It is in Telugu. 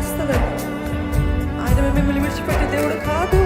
వస్తున్నాయి ఆయన మిమ్మల్ని విడిచిపెట్టే దేవుడు కాదు.